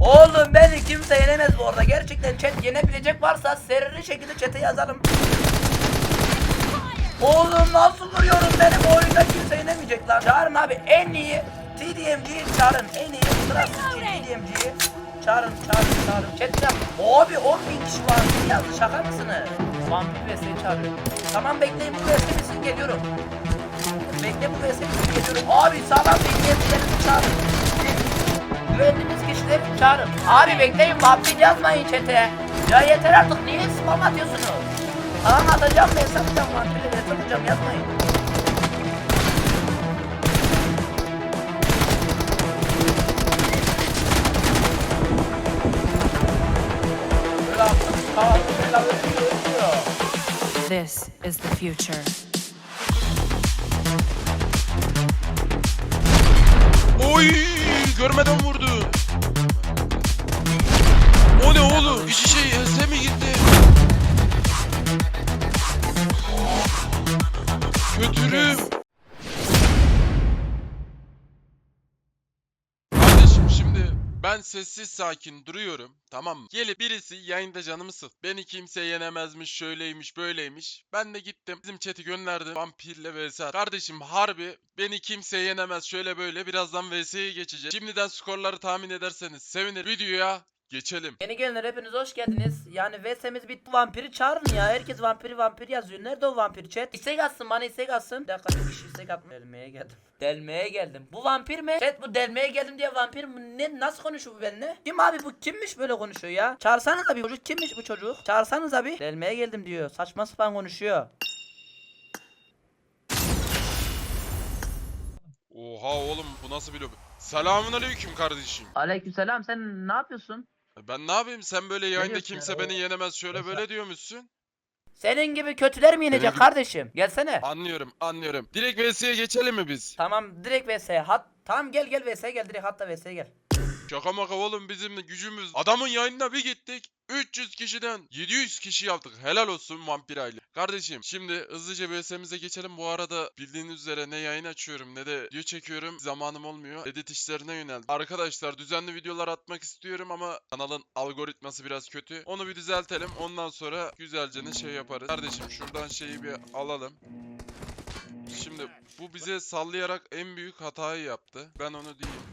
Oğlum beni kimse yenemez bu arada. Gerçekten chat yenebilecek varsa serili şekilde chat'e yazalım. Oğlum nasıl vuruyorum beni bu oyunda kimse yenemeyecek lan. Çağırın abi en iyi TDMC'yi çağırın. En iyi sırasız TDMC'yi çağırın çağırın çağırın. Chat. Abi 10 bin kişi var. Yazdı şaka mısınız? Vampir VS'yi çağırıyor. Tamam bekleyin bu VS bitsin geliyorum. Bekle bu VS bitsin geliyorum. Abi sağlam TDMC'lerinizi çağırın. Güvendiğiniz kişileri çağırın. Abi bekleyin vampir yazmayın chat'e. Ya yeter artık niye spam atıyorsunuz? Tamam atacağım ben satacağım ben satacağım yazmayın. This is the future. Oy görmeden vurdu. Ne oğlum? İçi şey ese mi gitti? Kötürüm. Kardeşim şimdi ben sessiz sakin duruyorum tamam mı? Gelip birisi yayında canımı sık. Beni kimse yenemezmiş şöyleymiş böyleymiş. Ben de gittim bizim chat'i gönderdim. Vampirle vs. Kardeşim harbi beni kimse yenemez şöyle böyle birazdan vs'ye geçeceğiz. Şimdiden skorları tahmin ederseniz sevinirim. Videoya geçelim. Yeni gelenler hepiniz hoş geldiniz. Yani VS'miz bitti. Vampiri çağırın ya. Herkes vampiri vampir yazıyor. Nerede o vampir chat? İstek atsın bana istek atsın. Bir dakika bir kişi istek atma. Delmeye geldim. Delmeye geldim. Bu vampir mi? Chat bu delmeye geldim diye vampir mi? Ne nasıl konuşuyor bu benimle? Kim abi bu kimmiş böyle konuşuyor ya? Çağırsanız abi çocuk kimmiş bu çocuk? Çağırsanız abi. Delmeye geldim diyor. Saçma sapan konuşuyor. Oha oğlum bu nasıl bir lobi? Selamun aleyküm kardeşim. Aleykümselam sen ne yapıyorsun? Ben ne yapayım sen böyle yayında diyorsun kimse ya? beni yenemez şöyle böyle diyormuşsun. Senin gibi kötüler mi yenecek kardeşim? Gelsene. Anlıyorum anlıyorum. Direkt VS'ye geçelim mi biz? Tamam direkt VS. Hat tamam gel gel VS'ye gel direkt hatta VS'ye gel. Şaka maka oğlum bizim gücümüz. Adamın yayınına bir gittik. 300 kişiden 700 kişi yaptık. Helal olsun vampir aile. Kardeşim şimdi hızlıca VS'mize geçelim. Bu arada bildiğiniz üzere ne yayın açıyorum ne de video çekiyorum. Zamanım olmuyor. Edit işlerine yöneldim. Arkadaşlar düzenli videolar atmak istiyorum ama kanalın algoritması biraz kötü. Onu bir düzeltelim. Ondan sonra güzelce ne şey yaparız. Kardeşim şuradan şeyi bir alalım. Şimdi bu bize sallayarak en büyük hatayı yaptı. Ben onu diyeyim.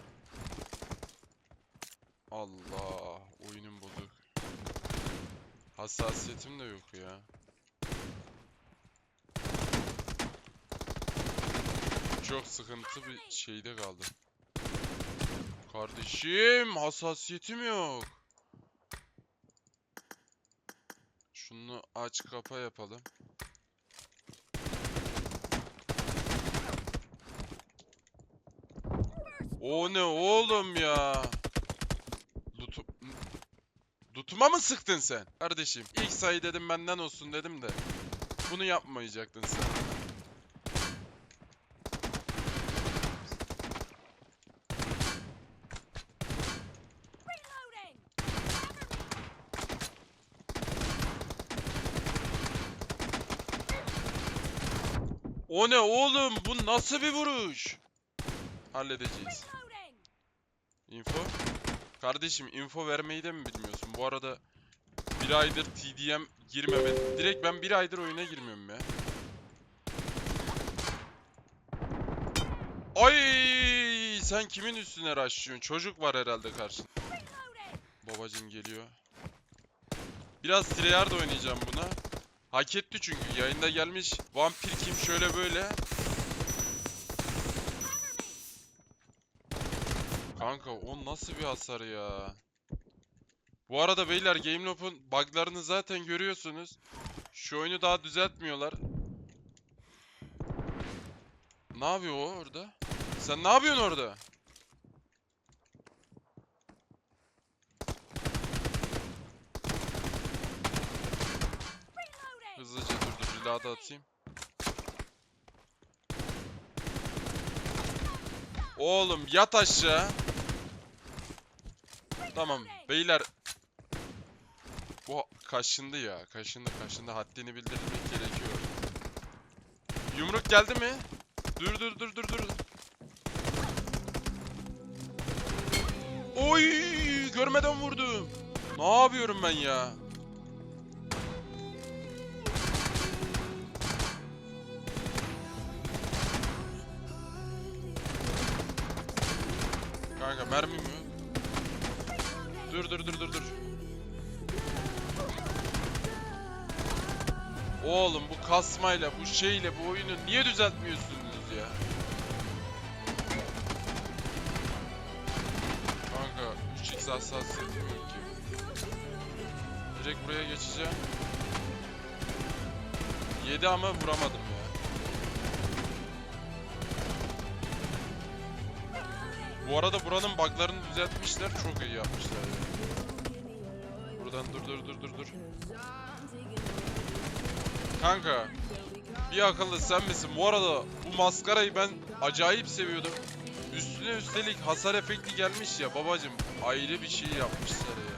Allah oyunum bozuk. Hassasiyetim de yok ya. Çok sıkıntı bir şeyde kaldım. Kardeşim hassasiyetim yok. Şunu aç kapa yapalım. O ne oğlum ya? Lutu... Lutuma mı sıktın sen? Kardeşim ilk sayı dedim benden olsun dedim de. Bunu yapmayacaktın sen. O ne oğlum? Bu nasıl bir vuruş? Halledeceğiz. Kardeşim info vermeyi de mi bilmiyorsun? Bu arada bir aydır TDM girmeme. Direkt ben bir aydır oyuna girmiyorum ya. Ay sen kimin üstüne rushlıyorsun? Çocuk var herhalde karşında. Babacım geliyor. Biraz Treyarch oynayacağım buna. Hak etti çünkü yayında gelmiş. Vampir kim şöyle böyle. Kanka o nasıl bir hasar ya? Bu arada beyler GameLob'un buglarını zaten görüyorsunuz. Şu oyunu daha düzeltmiyorlar. Ne yapıyor o orada? Sen ne yapıyorsun orada? Hızlıca dur dur reload atayım. Oğlum yat aşağı. Tamam beyler. Bu kaşındı ya. Kaşındı kaşındı. Haddini bildirmek gerekiyor. Yumruk geldi mi? Dur dur dur dur dur. Oy görmeden vurdum. Ne yapıyorum ben ya? Kanka mermi mi? Dur dur dur dur dur. Oğlum bu kasmayla, bu şeyle, bu oyunu niye düzeltmiyorsunuz ya? Kanka 3x hassasiyetim yok ki. Direkt buraya geçeceğim. 7 ama vuramadım Bu arada buranın buglarını düzeltmişler. Çok iyi yapmışlar ya. Buradan dur dur dur dur dur. Kanka. Bir akıllı sen misin? Bu arada bu maskarayı ben acayip seviyordum. Üstüne üstelik hasar efekti gelmiş ya babacım. Ayrı bir şey yapmışlar ya.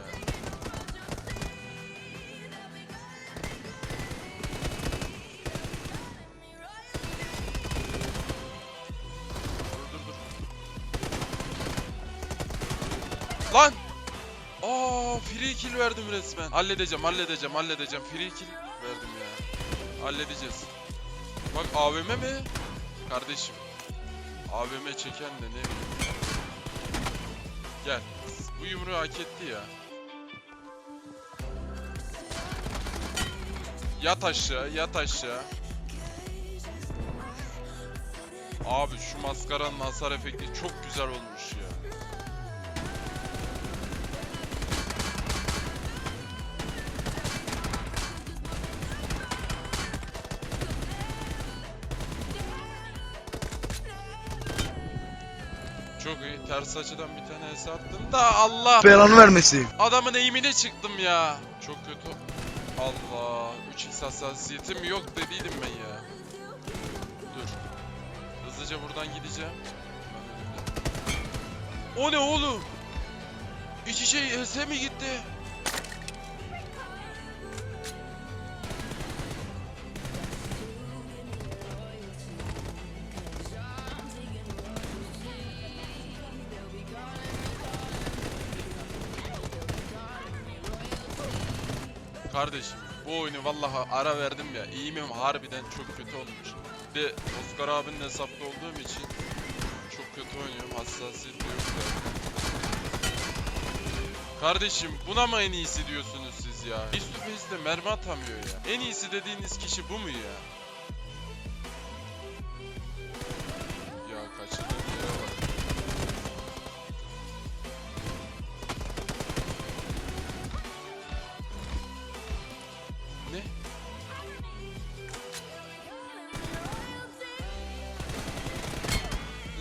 Free kill verdim resmen. Halledeceğim, halledeceğim, halledeceğim. Free kill verdim ya. Halledeceğiz. Bak AVM mi? Kardeşim. AVM çeken de ne. Gel. Bu yumruğu hak etti ya. Yat aşağı, yat aşağı. Abi şu maskaranın hasar efekti çok güzel olmuş ya. Ters açıdan bir tane es attım da Allah. Belanı vermesin. Adamın eğimine çıktım ya. Çok kötü. Allah. 3x hassasiyetim yok dediydim ben ya. Dur. Hızlıca buradan gideceğim. O ne oğlum? İçi şey ES mi gitti? Kardeşim bu oyunu vallahi ara verdim ya. Eğimim harbiden çok kötü olmuş. Bir de Oscar abinin hesapta olduğum için çok kötü oynuyorum. Hassasiyet yok da. Kardeşim buna mı en iyisi diyorsunuz siz ya? Face to mermi atamıyor ya. En iyisi dediğiniz kişi bu mu? Ya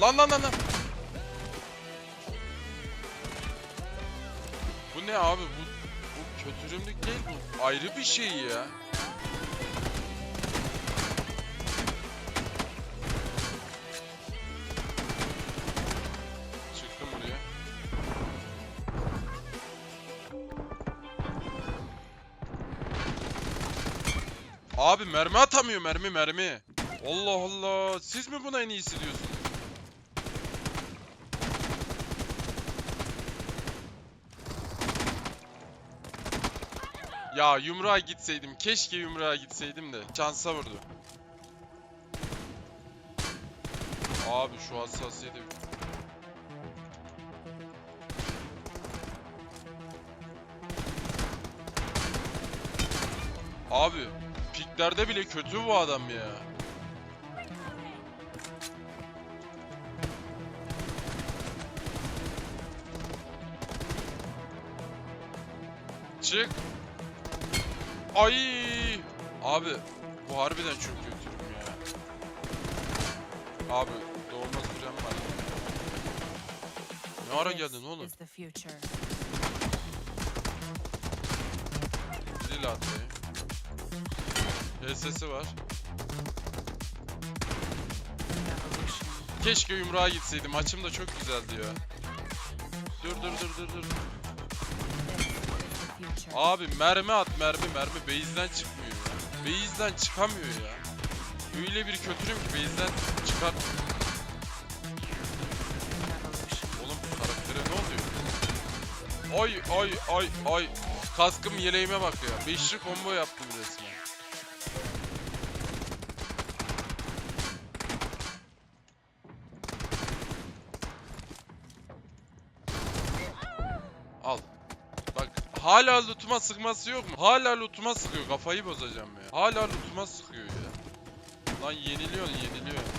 Lan lan lan lan. Bu ne abi bu bu kötürümlük değil bu ayrı bir şey ya. Çıktım buraya. Abi mermi atamıyor mermi mermi. Allah Allah. Siz mi buna en iyisi diyorsunuz? Ya yumruğa gitseydim. Keşke yumruğa gitseydim de. Şansa vurdu. Abi şu hassasiyeti... Abi piklerde bile kötü bu adam ya. Çık. Ay! Abi bu harbiden çok kötüyüm ya. Abi doğma sürem var. Ne ara geldin oğlum? Lila atlayı. HS'si var. Keşke yumruğa gitseydim. Maçım da çok güzeldi ya. Dur dur dur dur dur. Abi mermi at mermi mermi base'den çıkmıyor ya. Base'den çıkamıyor ya. Öyle bir kötürüm ki base'den çıkar. Oğlum karaktere ne oluyor? Ay ay ay ay. Kaskım yeleğime bak ya. Beşli combo yaptım resmen. Al. Bak hala lootuma sıkması yok mu? Hala lootuma sıkıyor. Kafayı bozacağım ya. Hala lootuma sıkıyor ya. Lan yeniliyorsun yeniliyorsun.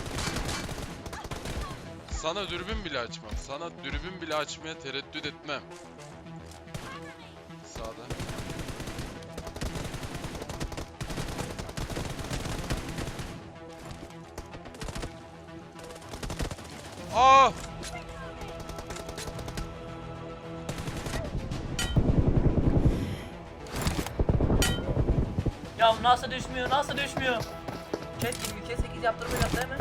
Sana dürbün bile açmam. Sana dürbün bile açmaya tereddüt etmem. Sağda. Aa! Nasıl düşmüyor nasıl düşmüyor? Chat 22 8 yaptırmayacak değil mi?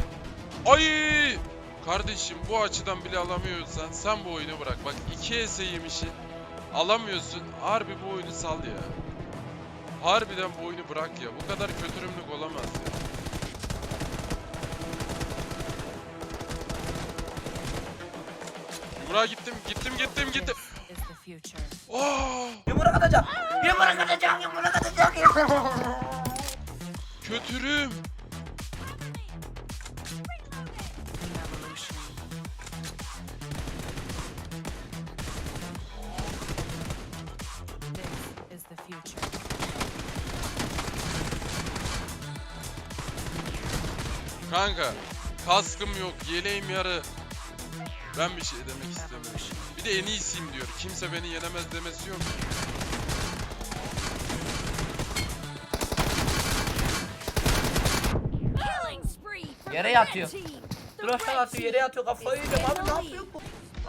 Ay! Kardeşim bu açıdan bile alamıyorsan sen bu oyunu bırak. Bak 2 ES yemişsin. Alamıyorsun. Harbi bu oyunu sal ya. Harbiden bu oyunu bırak ya. Bu kadar kötürümlük olamaz ya. Burak gittim, gittim, gittim, gittim. Oh! Yumruk atacak. Yumruk atacak yumruk atacak. Kötürüm. Kanka, kaskım yok, yeleğim yarı. Ben bir şey demek istemiyorum. Bir de en iyisiyim diyor. Kimse beni yenemez demesi yok. Yere yatıyor. Draftan atıyor yere yatıyor kafayı yiyeceğim abi ne yapıyor bu?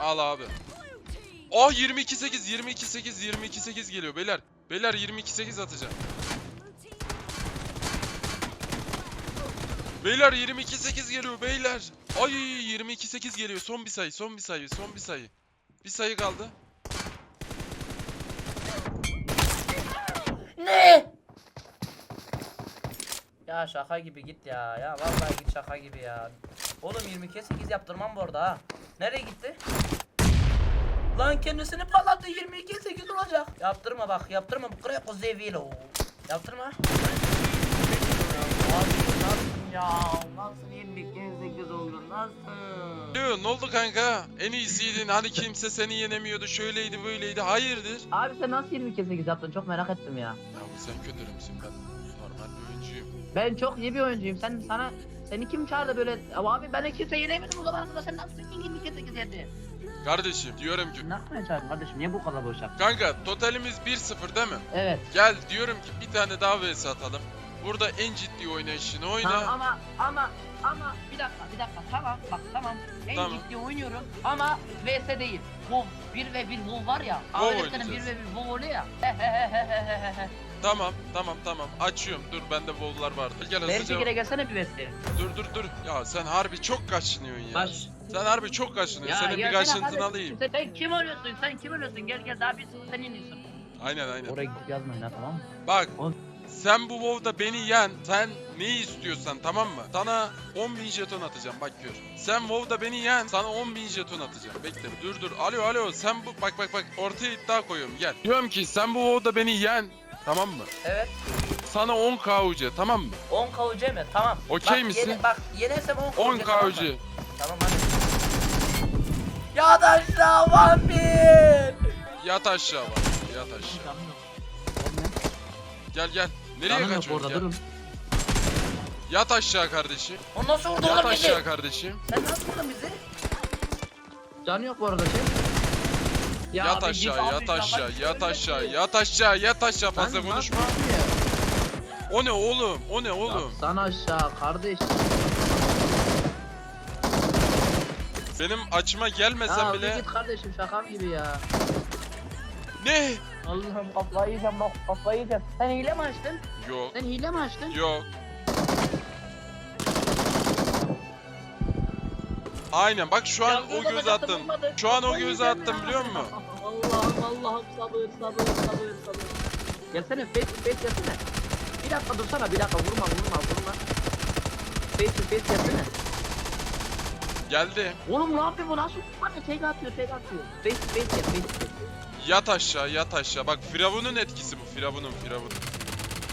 Al abi. Oh 22-8, 22-8, 22-8 geliyor beyler. Beyler 22-8 atacağım. Beyler 22-8 geliyor beyler. Ay 22-8 geliyor. Son bir sayı, son bir sayı, son bir sayı. Bir sayı kaldı. Ne? Ya şaka gibi git ya. Ya vallahi git şaka gibi ya. Oğlum 22'ye 8 yaptırmam bu arada ha. Nereye gitti? Lan kendisini patlattı 22'ye 8 olacak. Yaptırma bak yaptırma. Bu kreko zevilo. Yaptırma. Abi ya? Nasıl 22'ye 8 oldu? Nasıl? Diyor, ne oldu kanka? En iyisiydin. Hani kimse seni yenemiyordu. Şöyleydi, böyleydi. Hayırdır? Abi sen nasıl 22 8 yaptın? Çok merak ettim ya. Ya sen kötürümsün. Ben normal bir oyuncuyum. Ben çok iyi bir oyuncuyum. Sen sana seni kim çağırdı böyle? Abi ben kimse yenemedim o zaman da sen nasıl 22 8 yedin? Kardeşim diyorum ki Ne yapmaya çağırdın kardeşim? Niye bu kadar boş yaptın? Kanka totalimiz 1-0 değil mi? Evet. Gel diyorum ki bir tane daha vs atalım. Burada en ciddi oynayışını oyna. Tamam ama ama ama bir dakika bir dakika tamam bak tamam en Tamam. ciddi oynuyorum ama vs değil. WoW 1 ve 1 WoW var ya. WoW Ailesinin 1 oynayacağız. ve 1 WoW oluyor ya. Tamam tamam tamam açıyorum. Dur bende bollar vardı. Gel hızlıca. fikire gelsene bir vs. Dur dur dur. Ya sen harbi çok kaşınıyorsun ya. Baş. Sen harbi çok kaşınıyorsun. Senin bir kardeşim. alayım. Sen, sen kim oluyorsun? Sen kim oluyorsun? Gel gel daha bir sen iniyorsun. Aynen aynen. Oraya gidip yazmayın ha tamam mı? Bak. Oğlum. Sen bu WoW'da beni yen. Sen neyi istiyorsan tamam mı? Sana 10.000 jeton atacağım bak gör. Sen WoW'da beni yen. Sana 10.000 jeton atacağım. Bekle dur dur. Alo alo sen bu bak bak bak ortaya iddia koyuyorum gel. Diyorum ki sen bu WoW'da beni yen. Tamam mı? Evet. Sana 10 KUC tamam mı? 10 kavucu mi? Tamam. Okey Bak, misin? Yene, bak yenersem 10 kavucu. 10 tamam mı? KUC. Tamam hadi. Ya da aşağı vampir. Yat aşağı bak. Yat aşağı. Gel gel. Nereye Canım yok kaçıyorsun? orada Gel. durun. Yat aşağı kardeşim. O nasıl vurdu Yat oğlum bizi? aşağı kardeşim. Sen nasıl vurdun bizi? Canı yok bu arada şey. Ya Yat abi, git aşağı, abi, yat şaka aşağı, yat aşağı, yat aşağı, yat aşağı. Fazla nasıl konuşma. O ne oğlum? O ne oğlum? Yatsana aşağı kardeş. Benim açıma gelmesen Ya bile git kardeşim şaka gibi ya. ne? Allah'ım kafayı yiyeceğim bak kafayı yiyeceğim. Sen hile mi açtın? Yok. Sen hile mi açtın? Yok. Aynen bak şu an o göz vurmadı. Şu an o göz attım biliyor musun? Allah'ım Allah'ım sabır sabır sabır sabır. Gelsene face to face gelsene. Bir dakika dursana bir dakika vurma vurma vurma. Face to face gelsene. Geldi. Oğlum ne yapıyor bu nasıl? Bana tek atıyor tek atıyor. Face to face gel face to face. Yat aşağı yat aşağı. Bak Firavun'un etkisi bu. Firavun'un Firavun.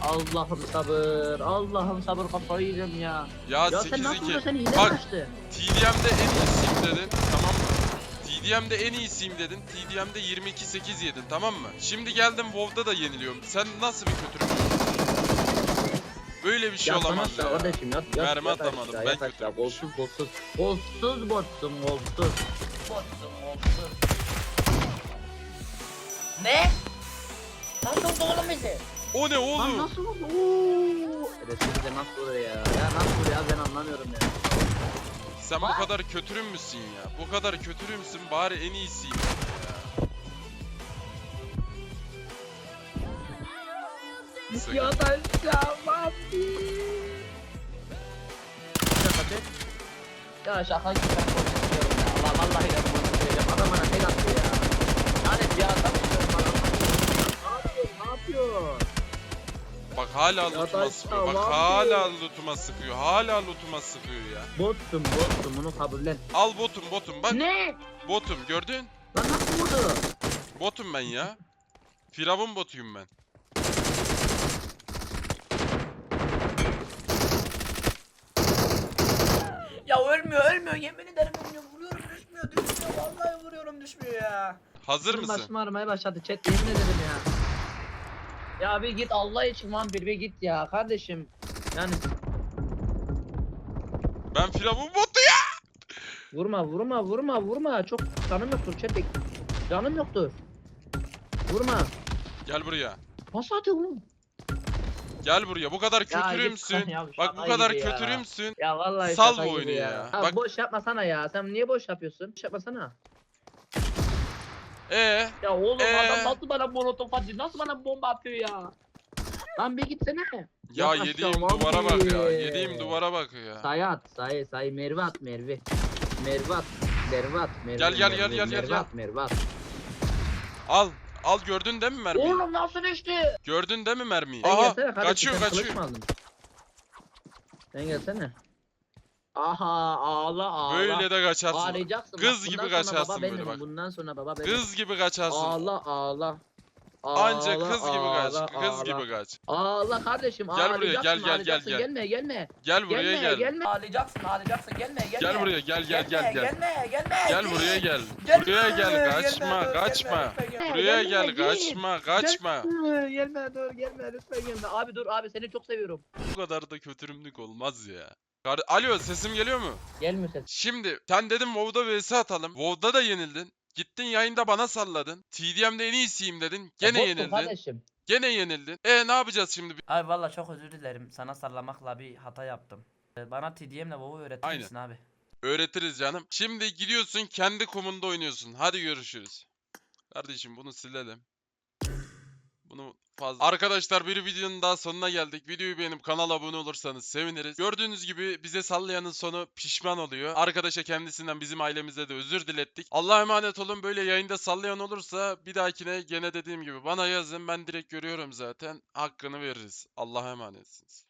Allah'ım sabır. Allah'ım sabır kafayı yiyeceğim ya. Ya, Ya 8 sen nasıl 2. da sen hile Bak. TDM'de en iyisiyim dedin. Tamam mı? TDM'de en iyisiyim dedin. TDM'de 22-8 yedin tamam mı? Şimdi geldim WoW'da da yeniliyorum. Sen nasıl bir kötülük? Böyle bir şey Yat olamaz ya. Kardeşim yat yat. Mermi yat atamadım, ben kötüyüm. Golsuz golsuz. Golsuz botsun golsuz. Botsun olsun. Ne? Nasıl oldu oğlum bizi? O ne Lan oğlum? nasıl oldu? Ooo. De nasıl oluyor ya? Ya nasıl oluyor ya ben anlamıyorum ya. Sen bu kadar kötürüm müsün ya? Bu kadar kötürüm müsün? Bari en iyisiyim ya. Aşağı vampir. Şaka çek. Ya şaka gibi ben konuşuyorum ya. Allah vallahi ben konuşuyorum. Adam bana tek attı ya. Lanet ya adam bana. Ne yapıyorsun? Ne yapıyorsun? Bak hala lootuma sıkıyor. Bak hala lootuma sıkıyor. Hala lootuma sıkıyor ya. Botsun botsun bunu kabullen. Al botum botum. Bak Ne? botum gördün? Lan nasıl vurdu? Botum ben ya. Firavun botuyum ben. Ya ölmüyor ölmüyor yemin ederim ölmüyor. Vuruyorum düşmüyor düşmüyor. Vallahi vuruyorum düşmüyor ya. Hazır Benim mısın? Başım ağrımaya başladı chat yemin ederim ya. Ya bir git Allah için vampir bir git ya kardeşim. Yani Ben Firavun botu ya. vurma vurma vurma vurma çok canım yoktur chat Canım yoktur. Vurma. Gel buraya. Nasıl atıyor oğlum? Gel buraya. Bu kadar Ya kötürümsün. git ya, Bak bu şaka kadar gibi ya. kötürümsün. Ya vallahi Sal şaka bu gibi oyunu ya. Ha, Bak- boş yapmasana ya. Sen niye boş yapıyorsun? Boş yapmasana. Ee, Ya oğlum Ee? adam nasıl bana molotof atıyor? Nasıl bana bomba atıyor ya? Lan bir gitsene. ya Yat yediğim aşağı, duvara bak ya. Yediğim duvara bak ya. Sayı at, sayı, sayı, Merve at, Merve. Merve at, Merve at, Merve. Gel, gel, Merve, gel, gel, gel, Merve gel. at, Merve at. Al. Al gördün değil mi mermiyi? Oğlum nasıl düştü? Gördün değil mi mermiyi? Sen Aha gelsene kardeşim, kaçıyor sen kılıç kaçıyor. mı aldın? Sen gelsene. Aha ağla ağla. Böyle de kaçarsın. Ağlayacaksın. Kız bak, gibi bundan sonra kaçarsın baba böyle benim, bak. Bundan sonra baba benim. Kız gibi kaçarsın. Ağla ağla. Anca Ağla, kız gibi kaç. ağla, Kız ağla. gibi kaç. Ağla kardeşim Gel buraya, ağlayacaksın, gel, gel, gel, ağlayacaksın. gel. Gelme gelme. Gel buraya gelme gel. gelme. Ağlayacaksın ağlayacaksın gelme gelme. Gel buraya gel gel gel Gelme, gel. Gelme gelme. Gel buraya gel. Gel Buraya gel gelme, kaçma dur, kaçma. gelme, lütfen gelme. Buraya Gelme, gel gel. kaçma kaçma. Gelme, gelme dur gelme lütfen gelme. Abi dur abi seni çok seviyorum. Bu kadar da kötürümlük olmaz ya. Kar- Alo sesim geliyor mu? Gelmiyor ses. Şimdi sen dedim WoW'da vs atalım. WoW'da da yenildin. Gittin yayında bana salladın. TDM'de en iyisiyim dedin. Gene Botsun yenildin. kardeşim. Gene yenildin. E ne yapacağız şimdi? Abi valla çok özür dilerim. Sana sallamakla bir hata yaptım. Ee, Bana TDM'le WoW öğretir Aynen. misin abi? Öğretiriz canım. Şimdi gidiyorsun kendi komunda oynuyorsun. Hadi görüşürüz. Kardeşim bunu silelim. Bunu fazla. Arkadaşlar bir videonun daha sonuna geldik. Videoyu beğenip kanala abone olursanız seviniriz. Gördüğünüz gibi bize sallayanın sonu pişman oluyor. Arkadaşa kendisinden bizim ailemize de özür dilettik. Allah'a emanet olun. Böyle yayında sallayan olursa bir dahakine gene dediğim gibi bana yazın. Ben direkt görüyorum zaten. Hakkını veririz. Allah'a emanetsiniz.